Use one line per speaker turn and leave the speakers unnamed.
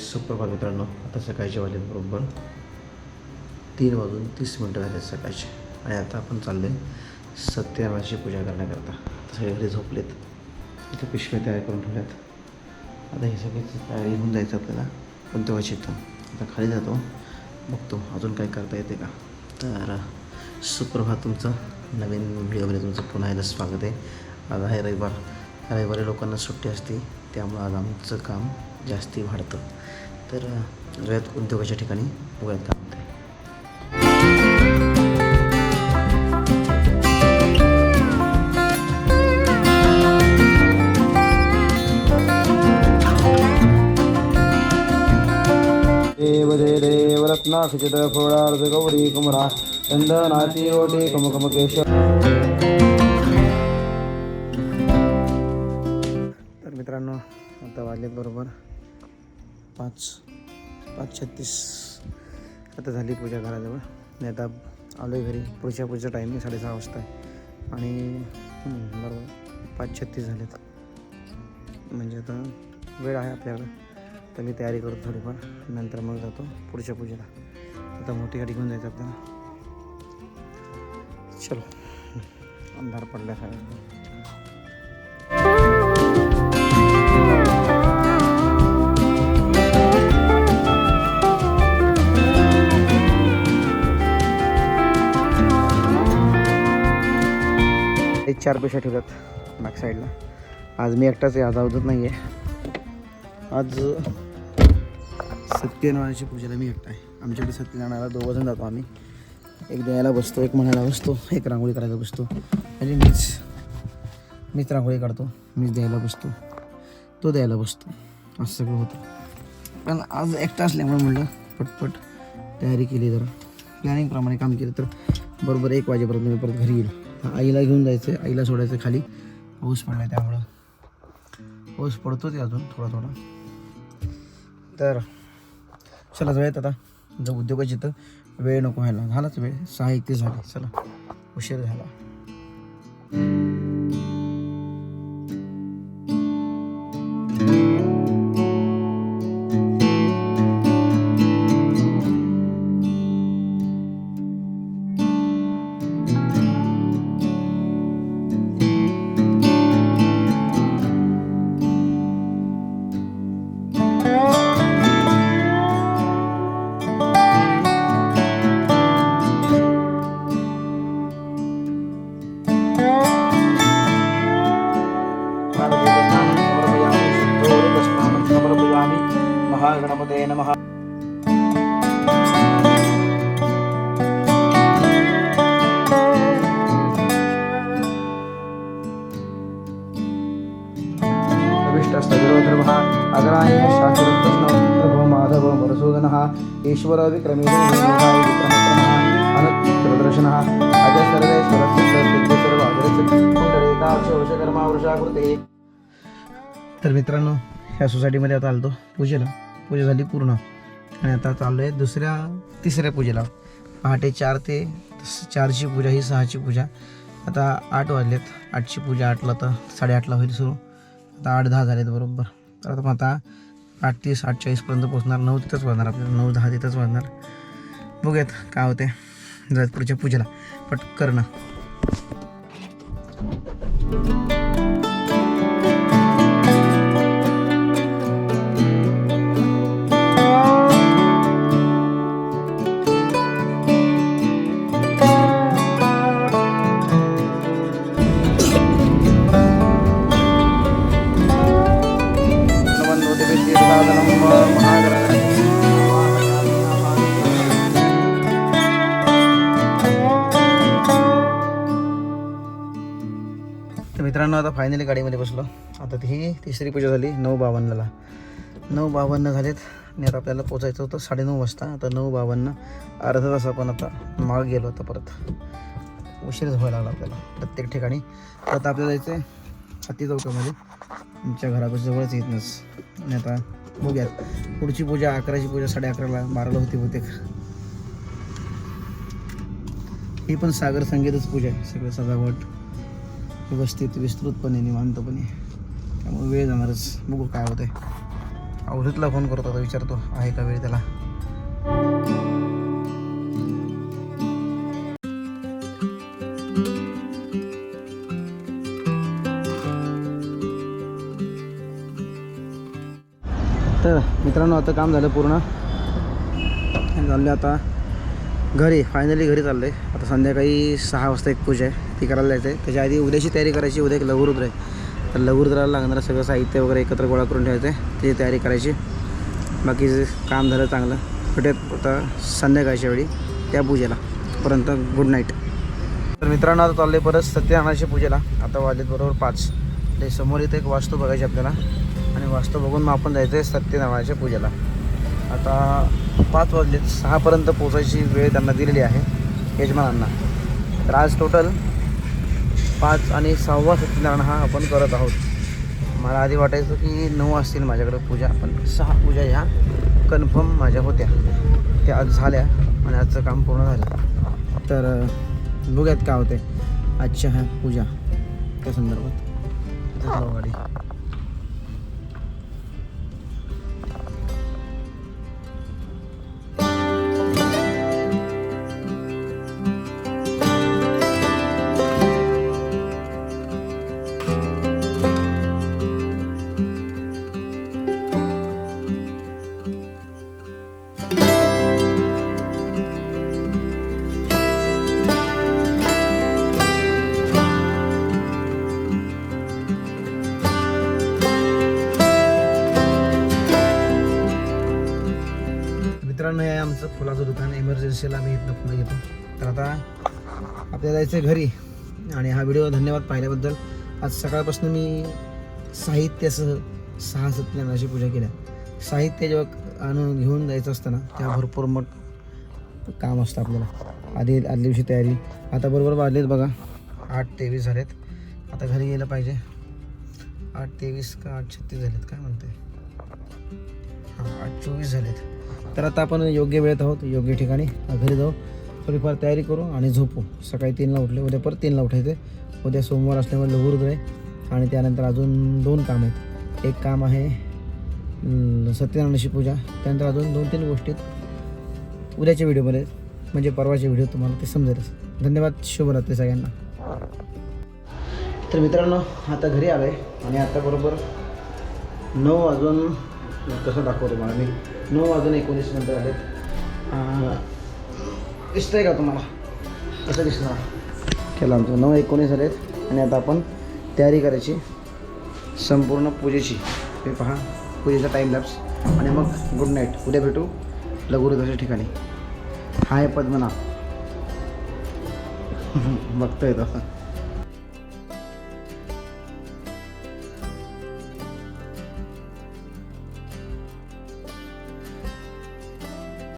सुप्रभात मित्रांनो आता सकाळचे वाजलेत बरोबर तीन वाजून तीस मिनटं झाले सकाळचे. आणि आता आपण चाललो आहे सत्यनारायणाची पूजा करण्याकरता. आता सगळे घरी झोपलेत. इथे पिशव्या तयार करून ठेवल्यात. आता हे सगळी तयारी होऊन जायचं आपल्याला. पण तेव्हाच येतं. आता खाली जातो. बघतो अजून काय करता येते का. तर सुप्रभात तुमचं नवीन व्हिडिओमध्ये तुमचं पुन्हा एकदा स्वागत आहे. आज आहे रविवार. रविवारी लोकांना सुट्टी असते. त्यामुळं आज आमचं काम जास्ती वाढतं. तर रयत उद्योगाच्या ठिकाणी काम होते गौरी कुमरा कुमकुमकेश तर मित्रांनो आता वाजलेत बरोबर पाच पाच छत्तीस. आता झाली पूजा घराजवळ. मी आता आलो आहे घरी. पुढच्या पुढचा टायमिंग साडेसहा वाजता आहे. आणि बरोबर. पाच छत्तीस झालेत. म्हणजे आता वेळ आहे आपल्याकडं. तर मी तयारी करतो थोडीफार. नंतर मग जातो पुढच्या पूजेला. आता मोठी गाडी घेऊन जायचं आपल्याला. चलो. अंधार पडल्यासारखं. ते चार पैसे ठेवतात बॅक साईडला आज मी एकटाच आहे आज अवधत नाही आहे आज सत्यनारायणाची पूजेला मी एकटा आहे. आमच्याकडे सत्यनारायणाला दोघंजण जातो आम्ही. एक द्यायला बसतो एक म्हणायला बसतो एक रांगोळी करायला बसतो. म्हणजे मीच मीच रांगोळी काढतो मीच द्यायला बसतो तो द्यायला बसतो. असं सगळं होतं. पण आज एकटा असल्यामुळे म्हणलं पटपट तयारी केली जरा प्लॅनिंगप्रमाणे काम केलं तर बरोबर एक वाजेपर्यंत मी परत घरी येईल. आईला घेऊन जायचं आहे आईला सोडायचं आहे खाली. पाऊस पडला आहे त्यामुळं. पाऊस पडतोच आहे अजून थोडा थोडा. तर चला जाऊयात आता. जर उद्योगाची तर वेळ नको व्हायला. झालाच वेळ. सहा एकतीस झाली. चला. उशीर झाला. ईश्वर तर मित्रांनो ह्या सोसायटीमध्ये आता आलतो पूजेला. पूजा झाली पूर्ण. आणि आता चाललो आहे दुसऱ्या तिसऱ्या पूजेला. पहाटे चार ते चारची पूजा ही सहाची पूजा. आता आठ वाजलेत. आठची पूजा आठला तर साडेआठला होईल सुरू. आता आठ दहा झालेत बरोबर. तर आता मग आता आठ तीस आठ चाळीसपर्यंत पोचणार नऊ तिथंच वाजणार आपल्याला. नऊ दहा तिथंच वाजणार बघूयात काय होते जात पूजेला. पटकर ना मित्रांनो आता फायनली गाडीमध्ये बसलो. आता ही तिसरी पूजा झाली नऊ बावन्नला. नऊ बावन्न झालेत. आणि आता आपल्याला पोचायचं होतं साडेनऊ वाजता. आता नऊ बावन्न अर्धा तास आपण आता माग गेलो आता परत. उशीरच व्हायला लागला आपल्याला प्रत्येक ठिकाणी. तर आता आपल्याला जायचं आहे हत्ती चौकामध्ये. आमच्या घरापासून जवळच येतनच आणि आता बघूयात. पुढची पूजा अकराची पूजा साडे अकराला बाराला होती बहुतेक. ही पण सागर संगीतच पूजा आहे. सगळं सजावट. व्यवस्थित विस्तृतपणे निवांतपणे. त्यामुळे वेळ जाणारच. बघू काय होतंय. आवृत्तीला फोन करतो आता विचारतो. आहे का वेळ त्याला? तर मित्रांनो आता काम झालं पूर्ण. चाललं आता घरी फायनली घरी चाललं आहे आता संध्याकाळी सहा वाजता एक पूजा आहे ती करायला जायचं आहे त्याच्या आधी उद्याची तयारी करायची उद्या एक लघुरुद्र आहे. तर लघुरुद्राला लागणारं सगळं साहित्य वगैरे एकत्र गोळा करून ठेवायचं आहे त्याची तयारी करायची. बाकीचं काम झालं चांगलं. भेटत आता संध्याकाळच्या वेळी त्या पूजेला. पर्यंत गुड नाईट तर मित्रांनो आता चालले परत सत्यनारायणाच्या पूजेला. आता वाजलेत बरोबर पाच. ते समोर इथे एक वास्तू बघायची आपल्याला. आणि वास्तू बघून मग आपण जायचं आहे सत्यनारायणाच्या पूजेला. आता पाच वाजलेत सहापर्यंत पोचायची वेळ त्यांना दिलेली आहे यजमानांना. तर आज टोटल पाच आणि सहावा सत्यनारायण हा आपण करत आहोत. मला आधी वाटायचं की नऊ असतील माझ्याकडे पूजा पण सहा पूजा ह्या कन्फर्म माझ्या होत्या. त्या आज झाल्या आणि आजचं काम पूर्ण झालं. तर बघूयात काय होते आजच्या ह्या पूजा त्या संदर्भात. गाडी दुकान आम्ही इथनं पुन्हा घेतो. तर आता आपल्याला जायचं आहे घरी. आणि हा व्हिडिओ धन्यवाद पाहिल्याबद्दल. आज सकाळपासून मी साहित्यासह सहा सत्यनारायणाची पूजा केल्या साहित्य जेव्हा आणून घेऊन जायचं असतं ना तेव्हा भरपूर मग काम असतं आपल्याला. आधी आदल्या दिवशी तयारी. आता बरोबर वाजलेत बघा. आठ तेवीस झालेत. आता घरी गेलं पाहिजे. आठ तेवीस का आठ छत्तीस झालेत काय म्हणते आठ चोवीस झालेत. तर आता आपण योग्य वेळेत आहोत योग्य ठिकाणी. घरी जाऊ. थोडीफार तयारी करू आणि झोपू. सकाळी तीनला उठले उद्या परत तीनला उठायचे. उद्या सोमवार असल्यामुळे लघुरुद्र आहे आणि त्यानंतर अजून दोन काम आहेत. एक काम आहे सत्यनारायणाची पूजा. त्यानंतर अजून दोन तीन गोष्टीत उद्याच्या व्हिडिओमध्ये म्हणजे परवाचे व्हिडिओ तुम्हाला ते समजेलच. धन्यवाद शुभरात्री सगळ्यांना. तर मित्रांनो आता घरी आलो आहे आणि आता बरोबर नऊ वाजून कसं दाखवतो मला मी. नऊ वाजून एकोणीस नंतर आलेत दिसतंय का तुम्हाला? कसं दिसणार. केलं आमचं नऊ एकोणीस आलेत आणि आता आपण तयारी करायची. संपूर्ण पूजेची. हे पहा पूजेचा टाईम लॅप्स आणि मग गुड नाईट उद्या भेटू लघुरुद्राच्या ठिकाणी. हाय पद्मनाभ. बघतोय तो